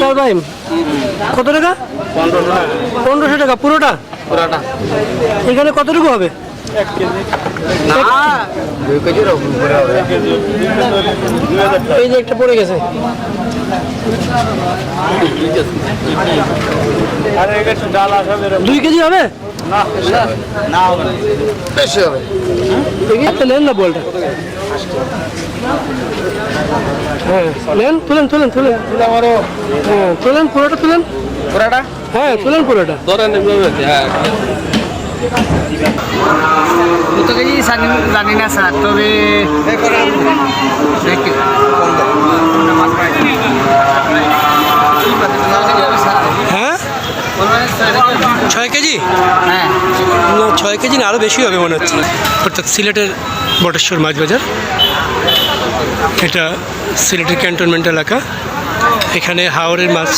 চার বাইম কত টাকা? পনেরোশো টাকা। পুরোটা? পুরাটা। এখানে কতটুকু হবে? এই যে একটা পড়ে গেছে। দুই কেজি হবে? না বলটা। হ্যাঁ নেন তুলেন তুলেন তুলেন। হ্যাঁ তুলেন পুরোটা তুলেন। পুরাটা? হ্যাঁ তুলেন পুরোটা। ধরেন হ্যাঁ কেজি জানি জানি না স্যার তবে হ্যাঁ? ছয় কেজি? হ্যাঁ। না, ছয় কেজি না আরও বেশি হবে মনে হচ্ছে। অর্থাৎ সিলেটের বটেশ্বর মাছ বাজার। এটা সিলেটের ক্যান্টনমেন্ট এলাকা। এখানে হাওড়ের মাছ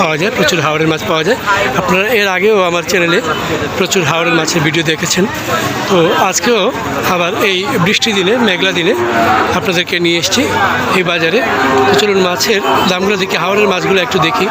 পাওয়া যায়, প্রচুর হাওড়ের মাছ পাওয়া যায়। আপনারা এর আগেও আমার চ্যানেলে প্রচুর হাওড়ের মাছের ভিডিও দেখেছেন। তো আজকেও আবার এই বৃষ্টি দিনে, মেঘলা দিনে আপনাদেরকে নিয়ে এসছি এই বাজারে। প্রচুর মাছের দামগুলো দেখি হাওড়ের মাছগুলো একটু দেখি।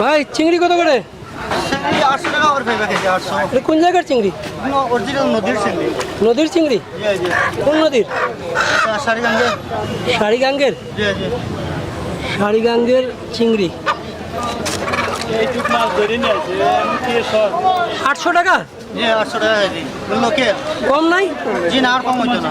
ভাই চিংড়ি কত করে? কোন জায়গার চিংড়ি? নদীর চিংড়ি? চিংড়ি কোন নদীর? শাড়িগঞ্জে সারিগাঙ্গের? আটশো টাকা? আটশো টাকা লোকের কম নাই? জি না আর কম হইতো না।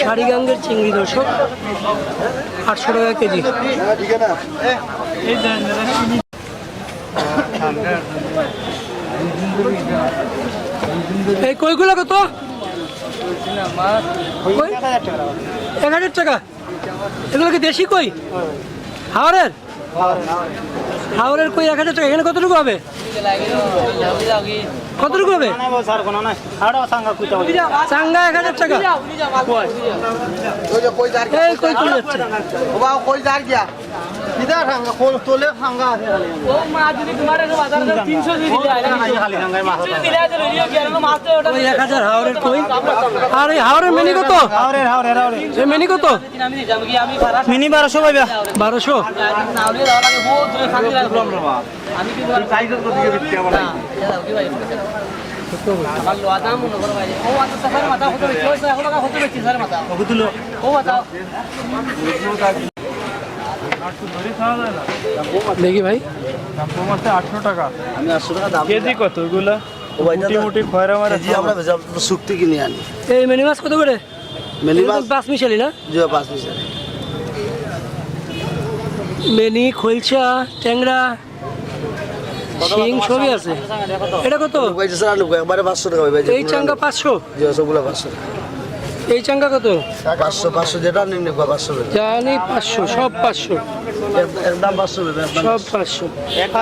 সারিগাঙ্গের চিংড়ি দর্শক আটশো টাকা কেজি। এই কইগুলো কত? এক হাজার টাকা? এগুলো কি দেশি কই? হাওড়ের? হাওড়ের কই এক হাজার টাকা? এখানে কতটুকু হবে? কতটুকু হবে? চাঙ্গা এক হাজার টাকা। কই যাচ্ছে? কিদা সাঙ্গা কোন তোলে সাঙ্গা আছে খালি। সাঙ্গাই মাছ ওই এক হাজার হাওড়ের কই? আর এই হাওড়ের মেনি কত? হাওরে হাওরে হাওরে এই মেনি কত? মিনি বারোশো পাইবা বারোশো দেখি ভাই। আটশো টাকা কেজি কত ওগুলা মুটি মুটি খয়রা মারা কেজি আমরা ভেজা শুক্তি কিনে আনি। এই মেনি মাছ কত করে? মেলি মাছ? পাঁচ মিশালি না? জিও পাঁচ পিস মেনি খৈলসা ট্যাংরা শিং সবই আছে। এটা কত? একবারে পাঁচশো টাকা এই চাঙ্গা পাঁচশো? জিও সবগুলো পাঁচশো। এই চাঙ্গা কত? পাঁচশো পাঁচশো যেটা নিম্ন পাঁচশো জানি পাঁচশো সব পাঁচশো। একদম সব পাঁচশো।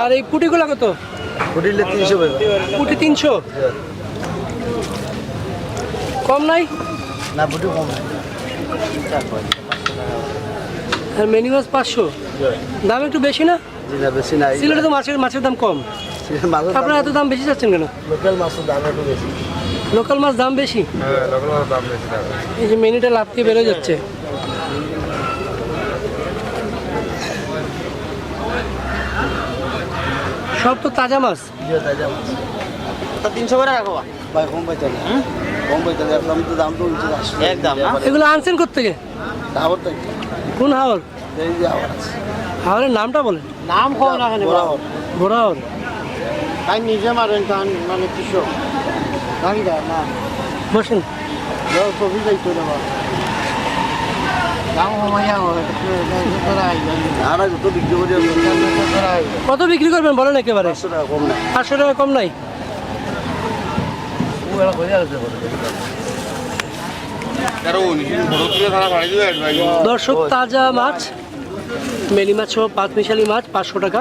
আর এই পুটিগুলো কত? ফুটিলে তিনশো পুটি তিনশো? কম নাই? না ফুটি কম নাই। আর মেনি মাছ পাঁচশো? দাম একটু বেশি না? জি না বেশি নাই। সিলেটে তো মাছের মাছের দাম কম। আপনারা এত দাম বেশি চাচ্ছেন কেন? লোকাল মাছের দাম একটু বেশি। লোকাল মাছ দাম বেশি? এই যে মেনিটা লাভ দিয়ে বেরো যাচ্ছে। সব তো তাজা মাছ? জিও তাই যাব তিনশো করে রাখো ভাই কম পাইতে না কম পাইতে না একদম তো দাম তো উঠছে আসছে একদম, এগুলো আনছেন কোথেকে আবার তো কোন হাওর? এই যে আবার হাওরের নামটা বলেন। নাম কম না খালি বরাবর বড় হাওর তাই নিজে মারেন কান মানে কৃষক। দেয় না। বসেন। ছবি যাইতো কত বিক্রি করবেন বলেন একেবারে? পাঁচশো টাকা কম নাই। পাঁচশো টাকা কম নাই? দর্শক তাজা মাছ মেলি মাছ সহ পাঁচ মিশালি মাছ পাঁচশো টাকা।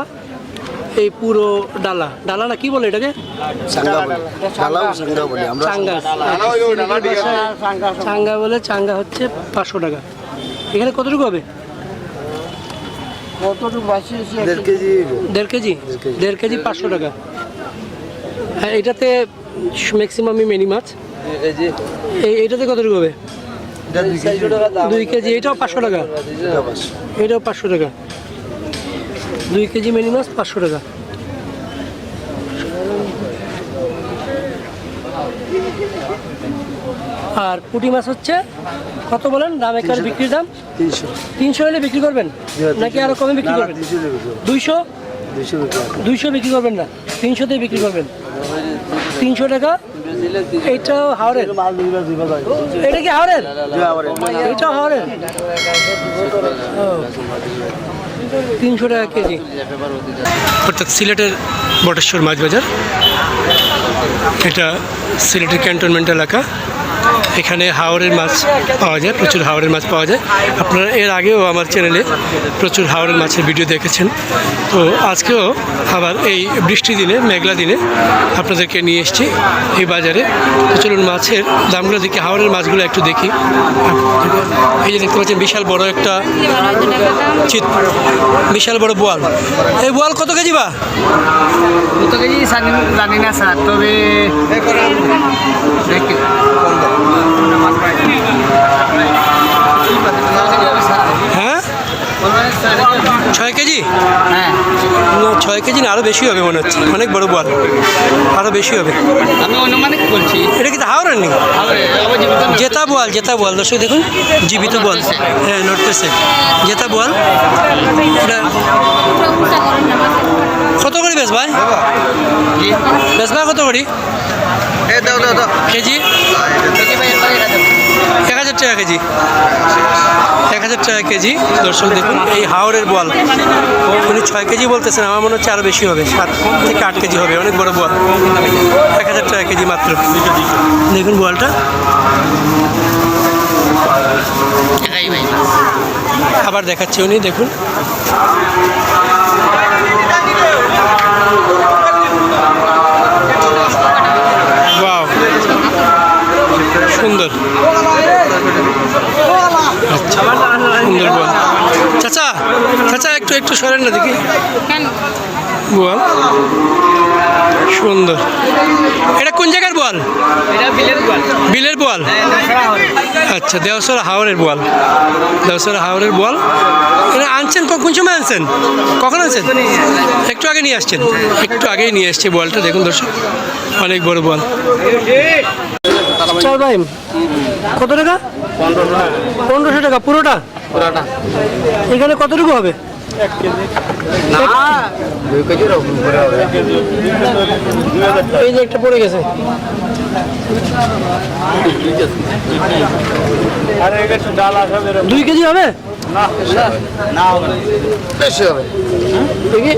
এই পুরো ডালা। ডালা না কি বলে এটাকে? চাঙ্গা চাঙ্গা বলে চাঙ্গা। হচ্ছে পাঁচশো টাকা। এখানে কতটুকু হবে? দেড় কেজি দেড় কেজি? পাঁচশো টাকা। হ্যাঁ এটাতে ম্যাক্সিমামই মেনি মাছ। এই এইটাতে কতটুকু হবে? দুই কেজি। এটাও পাঁচশো টাকা। এটা এটাও পাঁচশো টাকা। দুই কেজি মিনি মাছ পাঁচশো টাকা। আর পুঁটি মাছ হচ্ছে কত বলেন? দাম একার বিক্রির দাম? তিনশো। তিনশো হলে বিক্রি করবেন? নাকি আরও কমে বিক্রি করবেন? দুইশো দুইশো? বিক্রি করবেন না তিনশোতে বিক্রি করবেন। তিনশো টাকা? এইটাও হাওড়ের এটা কি হাওড়ের এইটাও হাওড়ের। তিনশো টাকা কেজি। অর্থাৎ সিলেটের বটেশ্বর মাছ বাজার। এটা সিলেটের ক্যান্টনমেন্ট এলাকা। এখানে হাওড়ের মাছ পাওয়া যায়, প্রচুর হাওড়ের মাছ পাওয়া যায়। আপনারা এর আগেও আমার চ্যানেলে প্রচুর হাওড়ের মাছের ভিডিও দেখেছেন। তো আজকেও আবার এই বৃষ্টি দিনে, মেঘলা দিনে আপনাদেরকে নিয়ে এসেছি এই বাজারে। চলুন মাছের দামগুলো দেখি, হাওড়ের মাছগুলো একটু দেখি। এই যে দেখতে পাচ্ছেন, বিশাল বড় একটা চিত বিশাল বড় বোয়াল। এই বোয়াল কত কেজি বা? কত কেজি জানি না স্যার, তবে দেখি হ্যাঁ ছয় কেজি? হ্যাঁ। ছয় কেজি না আরও বেশি হবে মনে হচ্ছে। অনেক বড় বল। আরও বেশি হবে। আমি অনুমানিক বলছি। এটা কি হাওড়ের নেই। জেতা বোয়াল জেতা বোয়াল দর্শক দেখুন জীবিত বল। হ্যাঁ নড়তেছে। জেতা বোয়াল এটা কত করে বেশ ভাই? বেশ ভাই কত করি? এ দাও দাও দাও। কেজি। এক হাজার টাকা কেজি। এক হাজার টাকা কেজি। দর্শক দেখুন, এই হাওড়ের বল উনি ছয় কেজি বলতেছেন, আমার মনে হচ্ছে আরও বেশি হবে, সাত থেকে আট কেজি হবে, অনেক বড় বল এক হাজার টাকা কেজি মাত্র। দেখুন বলটা আবার দেখাচ্ছে উনি, দেখুন Wow. সুন্দর আচ্ছা সুন্দর বল চাচা চাচা একটু একটু সরেন না দেখি। বল। সুন্দর। এটা কোন জায়গার বল? বিলের বল। আচ্ছা দেওসরা হাওড়ের বল। দেওসরা হাওড়ের বল। এটা আনছেন ক- কোন সময় আনছেন? কখন আনছেন? একটু আগে নিয়ে আসছেন। একটু আগেই নিয়ে এসছে বলটা দেখুন দর্শক। অনেক বড় বল। চার ভাই কত টাকা? পনেরোশো টাকা পুরোটা? পুরাটা। এখানে কতটুকু হবে? এই যে একটা পড়ে গেছে। দুই কেজি হবে? না বেশি হবে। দেখি।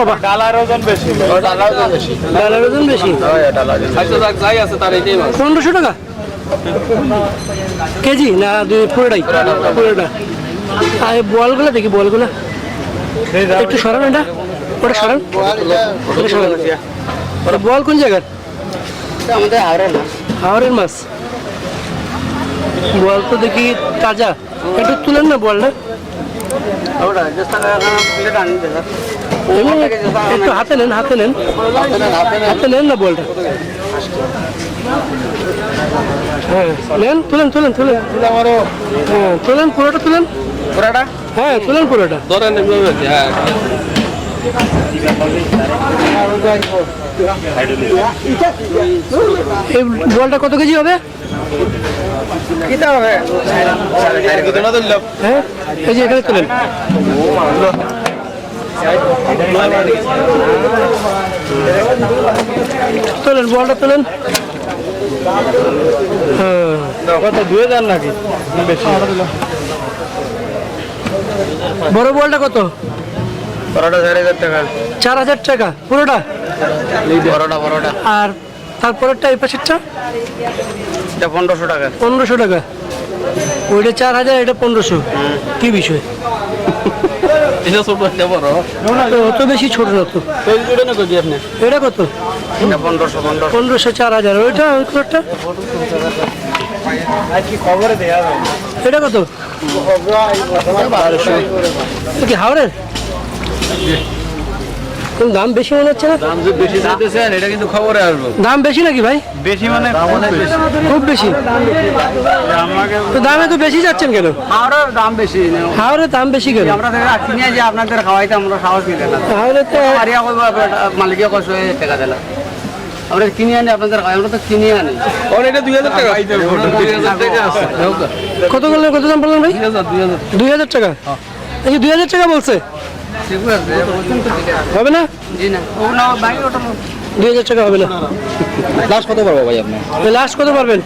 বাবা। ডালার ওজন বেশি। বেশি। ডালের ওজন বেশি? যাই আছে তার এটাই পনেরোশো টাকা? কেজি না দুই পুরোটাই? পুরোটা। আর এই বলগুলো দেখি বলগুলো। একটু সরান এটা। ওটা সরান। সরান। ওটা বল কোন জায়গার? আমাদের হাওড়া না হাওড়ের মাছ। বল তো দেখি তাজা। একটু তুলেন না বলটা। একটু হাতে নেন হাতে নেন। হাতে নেন না বলটা। হ্যাঁ নেন তুলেন তুলেন তুলেন। হ্যাঁ তুলেন পুরোটা তুলেন। পুরাটা? হ্যাঁ তুলেন পুরোটা। ধরেন হ্যাঁ। এই বলটা কত কেজি হবে? কিটা হবে? হ্যাঁ এই যে এখানে তুলেন। তোলেন বলটা তোলেন। হ্যাঁ। কত দুই হাজার নাকি? বেশি। বড় বলটা কত? বড়টা চার হাজার টাকা। চার হাজার টাকা। পুরোটা? বড়টা বড়টা আর তারপরেরটা এই পাশেরটা? এটা পনেরোশো টাকা। পনেরোশো টাকা। ওইটা চার হাজার এটা পনেরোশো। কি বিষয়? অত বেশি ছোট না তো। এটা কত? এটা পনেরোশো পনেরোশো। চার হাজার। ওইটা এটা কত? কি হাওড়ের? দাম বেশি মনে হচ্ছে না? দাম যে বেশি চাইতেছেন এটা কিন্তু খবরে আসব। দাম বেশি নাকি ভাই? বেশি মানে খুব বেশি। তো দামে তো বেশি যাচ্ছেন কেন? আমারও দাম বেশি। হাওড়ের দাম বেশি কেন? আমরা থেকে কিনে যে আপনাদের খাওয়াইতে আমরা সাহস দিলে না। হাওড়ে তো মারিয়া কইব মালিকে কষ্ট টাকা দিলা আমরা কিনে আনি আপনাদের আমরা তো কিনে আনি। ওর এটা দুই হাজার টাকা? কত বললেন কত দাম বললেন ভাই? দুই হাজার টাকা? এই দুই হাজার টাকা বলছে? হবে না? জি না। দুই হাজার টাকা হবে না। লাস্ট কত পারব ভাই আপনি লাস্ট কত পারবেন?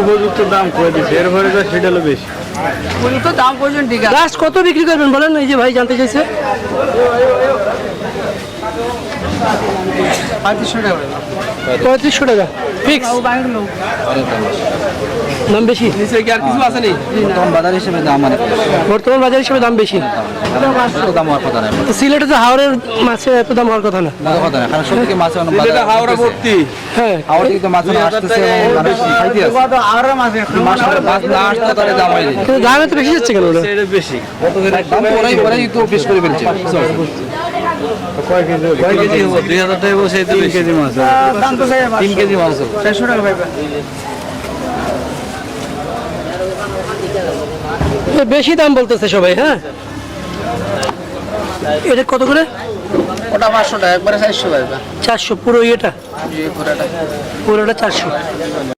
উপযুক্ত দাম করে দিচ্ছে এর পরে তো সেটা হলো বেশি। তো দাম করছেন ঠিক আছে। লাস্ট কত বিক্রি করবেন বলেন? এই যে ভাই জানতে চাইছে। পঁয়ত্রিশশো টাকা। পঁয়ত্রিশশো টাকা। ফিক্স দাম বেশি? নিচে কি আর কিছু আছে নি বর্তমান বাজার হিসেবে দাম অনেক বর্তমান বাজার হিসেবে দাম বেশি। দাম হওয়ার কথা না সিলেটে তো হাওড়ের মাছে এত দাম হওয়ার কথা না। কথা না কারণ সত্যি মাছ অনেক এটা হাওড়া ভর্তি। হ্যাঁ। হাওড়া থেকে তো মাছ আসতেছে খাইতে আছে আর মাছ মাছ মাছ না আসতে তাহলে দাম হয়ে কিন্তু দাম এত বেশি যাচ্ছে কেন ওটা? বেশি। দাম ওরাই ওরাই তো বেশ করে ফেলছে। কয় কেজি? কয় কেজি হব দুই হাজার টাকা বসে তিন কেজি মাছ দাম তো তিন কেজি মাছ চারশো টাকা পাইবে। বেশি দাম বলতেছে সবাই হ্যাঁ? এটা কত করে? ওটা পাঁচশো টাকা একবারে চারশো চারশো পুরো ইয়েটা? পুরোটা চারশো।